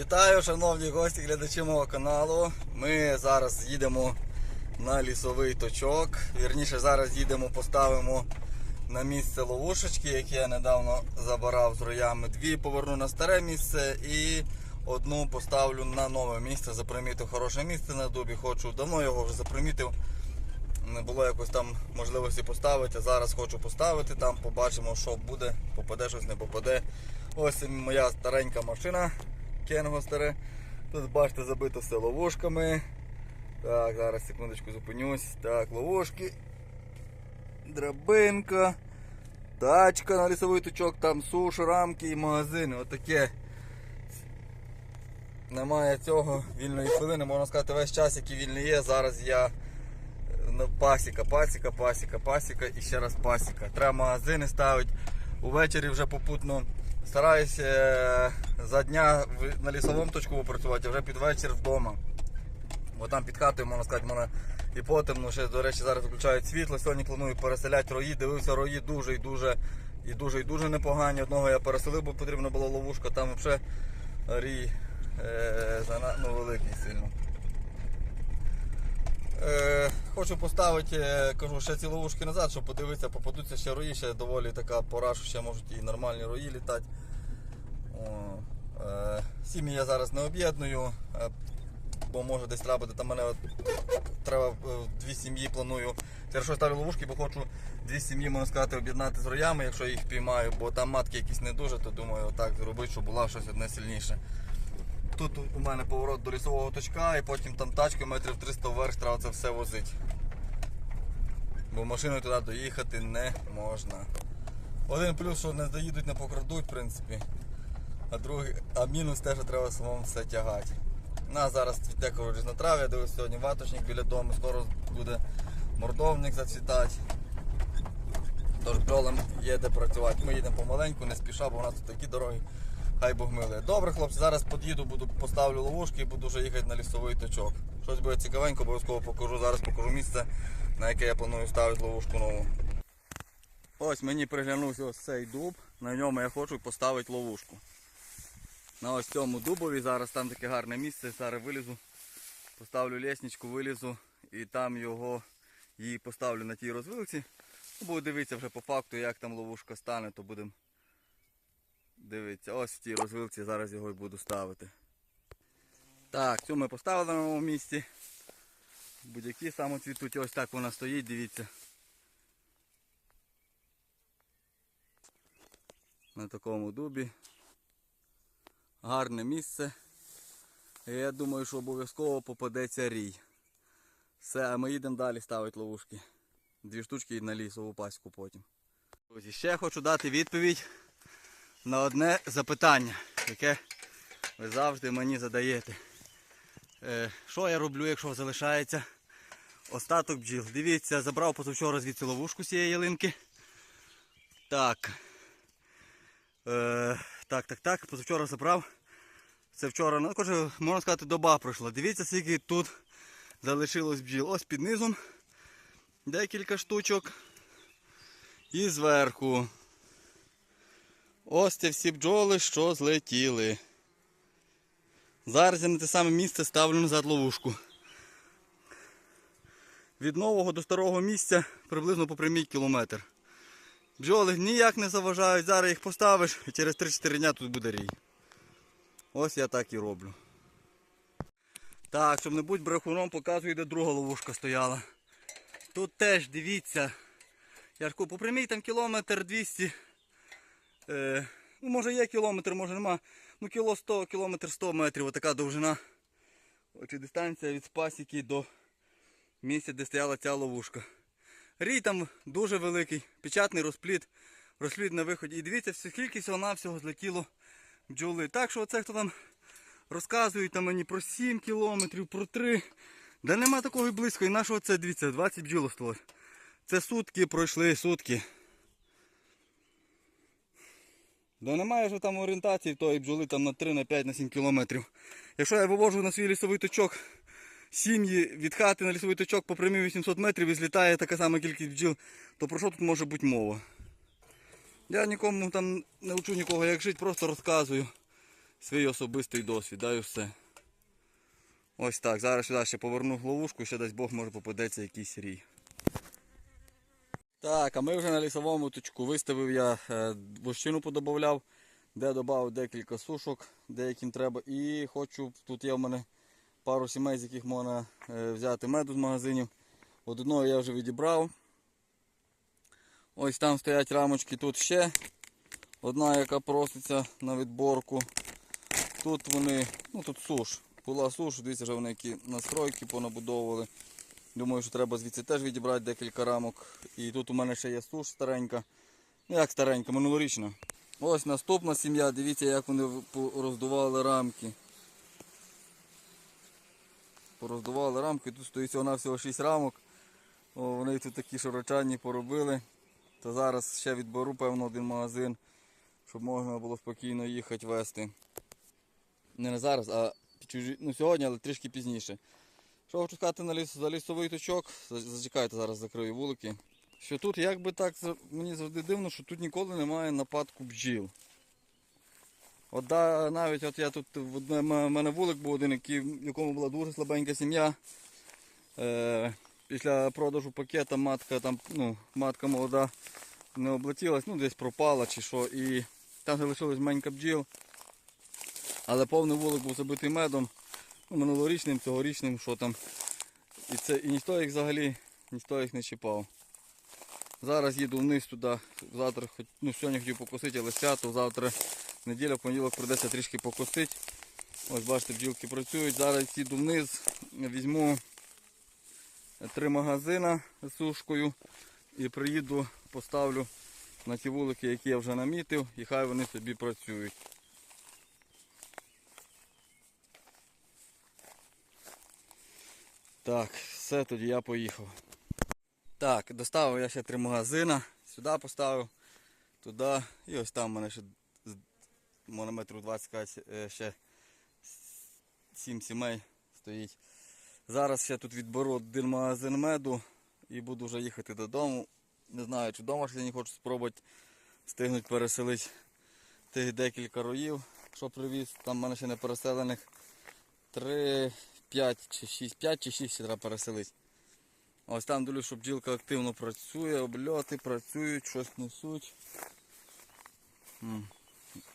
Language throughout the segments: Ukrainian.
Вітаю, шановні гості, глядачі мого каналу. Ми зараз їдемо на лісовий точок. Вірніше, зараз їдемо, поставимо на місце ловушечки, які я недавно забирав з роями. Дві поверну на старе місце і одну поставлю на нове місце. Запримітив хороше місце на дубі. Хочу давно його вже запримітив. Не було якось там можливості поставити. Зараз хочу поставити там, побачимо, що буде, попаде щось, не попаде. Ось моя старенька машина. Кенго старе. Тут бачите забито все ловушками. Так, зараз секундочку зупинюсь. Так, ловушки. Драбинка. Тачка на лісовий точок, там суш, рамки і магазини. Отаке. Немає цього вільної хвилини, можна сказати, весь час, який вільний є. Зараз я пасіка, пасіка, пасіка, пасіка і ще раз пасіка. Треба магазини ставити. Увечері вже попутно стараюся е, за дня на лісовому точку попрацювати, а вже під вечір вдома. Бо там під хатою, можна сказати, мене і потемно. Ще, до речі, зараз включають світло. Сьогодні планую переселяти рої. Дивився рої дуже і дуже і дуже і дуже непогані. Одного я переселив, бо потрібна була ловушка. Там взагалі рій е, ну, великий сильно. Е, хочу поставити, е, кажу, ще ці ловушки назад, щоб подивитися, попадуться ще рої, ще доволі така пора, що ще можуть і нормальні рої літати. Е, сім'ї я зараз не об'єдную, е, бо може десь треба буде там мене треба дві сім'ї планую. Хорошо ставлю ловушки, бо хочу дві сім'ї, можна сказати, об'єднати з роями, якщо їх піймаю, бо там матки якісь не дуже, то думаю, так зробити, щоб була щось одне сильніше. Тут у мене поворот до лісового точка і потім там тачка метрів 300 вверх треба це все возити. Бо машиною туди доїхати не можна. Один плюс, що не доїдуть, не покрадуть, в принципі. А другий, а мінус те, що треба самому все тягати. У нас зараз цвіте на траві, я дивлюсь сьогодні ваточник біля дому, скоро буде мордовник зацвітати. Тож бджолам є де працювати. Ми їдемо помаленьку, не спіша, бо у нас тут такі дороги. Хай Бог милує. Добре, хлопці, зараз під'їду, буду поставлю ловушки і буду вже їхати на лісовий точок. Щось буде цікавенько, обов'язково покажу. Зараз покажу місце, на яке я планую ставити ловушку нову. Ось мені приглянувся ось цей дуб, на ньому я хочу поставити ловушку. На ось цьому дубові зараз там таке гарне місце, зараз вилізу, поставлю лісничку, вилізу і там його її поставлю на тій розвилці. Ну, Буду дивитися вже по факту, як там ловушка стане, то будемо Дивіться, ось в цій розвилці зараз його і буду ставити. Так, цю ми поставили на новому місці. Будь-які самоцвітуть, ось так вона стоїть, дивіться. На такому дубі. Гарне місце. Я думаю, що обов'язково попадеться рій. Все, а ми їдемо далі ставити ловушки. Дві штучки і на лісову паську потім. Друзі, ще хочу дати відповідь на одне запитання, яке ви завжди мені задаєте. Е, що я роблю, якщо залишається остаток бджіл? Дивіться, забрав позавчора звідси ловушку цієї ялинки. Так. Е, так, так, так, позавчора забрав. Це вчора, ну, коротше, можна сказати, доба пройшла. Дивіться, скільки тут залишилось бджіл. Ось під низом декілька штучок. І зверху. Ось ці всі бджоли, що злетіли. Зараз я на те саме місце ставлю назад ловушку. Від нового до старого місця приблизно по прямій кілометр. Бджоли ніяк не заважають, зараз їх поставиш і через 3-4 дня тут буде рій. Ось я так і роблю. Так, щоб не бути брехуном, показую, де друга ловушка стояла. Тут теж дивіться. Я ж кажу, прямій там кілометр 200. Е, ну, може є кілометр, може нема. Ну кіло 100, кілометр 100 метрів, отака довжина. Чи дистанція від спасіки до місця, де стояла ця ловушка. Рій там дуже великий, печатний розпліт, розпліт на виході. І дивіться, скільки всього навсього злетіло бджоли. Так що оце хто там розказують там мені про 7 кілометрів, про 3. Да нема такого і близько. І нашого це, дивіться, 20 бджіл осталось. Це сутки пройшли, сутки. Да немає ж там орієнтації тої бджоли там на 3, на 5, на 7 кілометрів. Якщо я вивожу на свій лісовий точок сім'ї від хати на лісовий точок по прямій 800 метрів і злітає така сама кількість бджіл, то про що тут може бути мова? Я нікому там не вчу нікого як жити, просто розказую. свій особистий досвід, да все. Ось так. Зараз сюди ще поверну ловушку, ще дасть Бог може попадеться якийсь рій. Так, а ми вже на лісовому точку. Виставив я е, вощину подобавляв, де додав декілька сушок, деяким треба. І хочу, тут є в мене пару сімей, з яких можна е, взяти меду з магазинів. Одного я вже відібрав. Ось там стоять рамочки, тут ще одна, яка проситься на відборку. Тут вони, ну тут суш. Була суш, дивіться, вже вони які настройки понабудовували. Думаю, що треба звідси теж відібрати декілька рамок. І тут у мене ще є суш старенька. Ну як старенька, минулорічна. Ось наступна сім'я, дивіться, як вони роздували рамки. Пороздували рамки, тут стоїть всього всього 6 рамок. О, вони тут такі широченні поробили. То зараз ще відберу, певно, один магазин, щоб можна було спокійно їхати вести. Не на зараз, а чужі, ну, сьогодні, але трішки пізніше. Що хочу сказати на ліс, за лісовий точок, зачекайте, зараз закрию вулики. Що тут, як би так, мені завжди дивно, що тут ніколи немає нападку бджіл. От да, навіть от я тут в мене вулик був один, який, в якому була дуже слабенька сім'я. Е, після продажу пакета матка там, ну, матка молода не облетілась, ну десь пропала чи що. І там залишилась менька бджіл. Але повний вулик був забитий медом. Ну, минулорічним, цьогорічним, що там. І, це, і ніхто їх взагалі ніхто їх не чіпав. Зараз їду вниз туди, завтра ну сьогодні хотів покосити, але свято, завтра неділя, понеділок прийдеться трішки покосити. Ось бачите, бджілки працюють. Зараз їду вниз, візьму три магазина з сушкою і приїду, поставлю на ті вулики, які я вже намітив, і хай вони собі працюють. Так, все, тоді я поїхав. Так, доставив я ще три магазина. Сюди поставив, туди. І ось там у мене ще з- можна метру 20 е, ще 7 сімей стоїть. Зараз ще тут відберу один магазин меду і буду вже їхати додому. Не знаю, чи вдома ще не хочу спробувати встигнути переселити тих декілька роїв, що привіз. Там в мене ще не переселених 3, 5 чи 6, 5 чи 6 ще треба переселити. Ось там дивлюсь, що бджілка активно працює, обльоти працюють, щось несуть.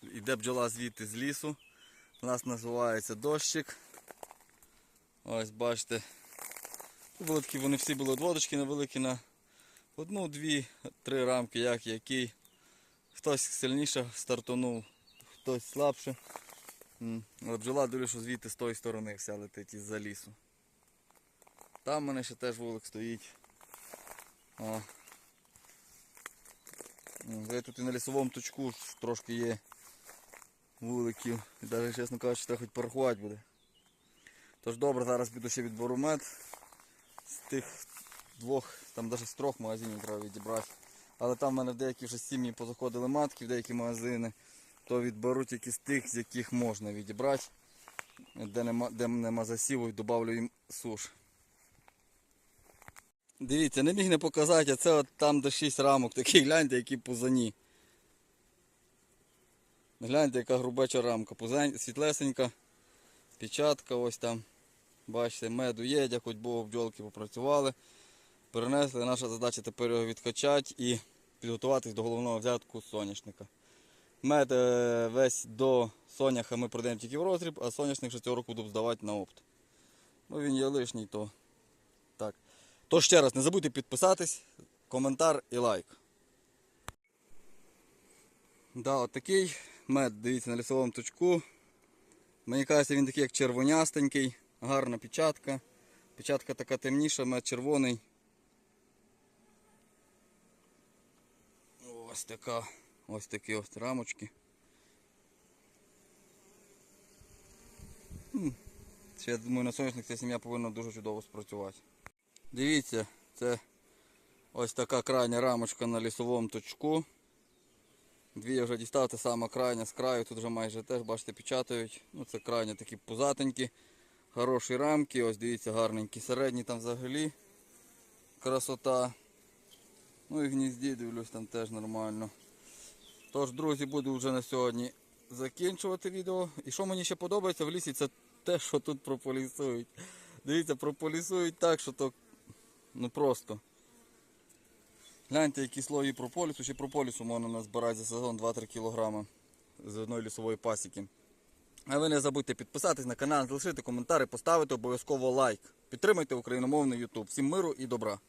Іде бджола звідти з лісу. У нас називається дощик. Ось бачите. Були такі, вони всі були одводочки невеликі на одну, дві, три рамки, як який. Хтось сильніше стартанув, хтось слабше. М. Але бджола дивлюсь, що звідти з тої сторони вся летить із-за лісу. Там в мене ще теж вулик стоїть. О. Я тут і на лісовому точку трошки є вуликів. І навіть, чесно кажучи, треба хоч порахувати буде. Тож добре, зараз піду ще відберу мед. З тих двох, там навіть з трьох магазинів треба відібрати. Але там в мене в деякі вже сім'ї позаходили матки, в деякі магазини, то відберу тільки з тих, з яких можна відібрати. Де нема, де нема засіву і додавлю їм суш. Дивіться, не міг не показати, а це от там де 6 рамок, такі гляньте, які пузані. Гляньте, яка грубеча рамка. Пузань, світлесенька, печатка ось там. Бачите, меду є, дякую Богу, бджолки попрацювали. Перенесли. Наша задача тепер його відкачати і підготуватись до головного взятку соняшника. Мед е, весь до соняха ми продаємо тільки в розріб, а соняшник ще цього року буду здавати на опт. Ну він є лишній, то так. Тож ще раз, не забудьте підписатись, коментар і лайк. Да, от такий мед, дивіться на лісовому точку. Мені кажеться, він такий як червонястенький, гарна печатка. Печатка така темніша, мед червоний. Ось така, ось такі ось рамочки. Ще, я думаю, на сонячних ця сім'я повинна дуже чудово спрацювати. Дивіться, це ось така крайня рамочка на лісовому точку. Дві я вже дістав, це сама крайня з краю, тут вже майже теж, бачите, печатають. Ну це крайня такі пузатенькі, хороші рамки, ось дивіться, гарненькі, середні там взагалі красота. Ну і гнізді дивлюсь, там теж нормально. Тож, друзі, буду вже на сьогодні закінчувати відео. І що мені ще подобається в лісі, це те, що тут прополісують. Дивіться, прополісують так, що то ну просто. Гляньте, які слої прополісу, ще прополісу можна назбирати за сезон 2-3 кг з одної лісової пасіки. А ви не забудьте підписатись на канал, залишити коментар і поставити обов'язково лайк. Підтримайте україномовний YouTube. Всім миру і добра.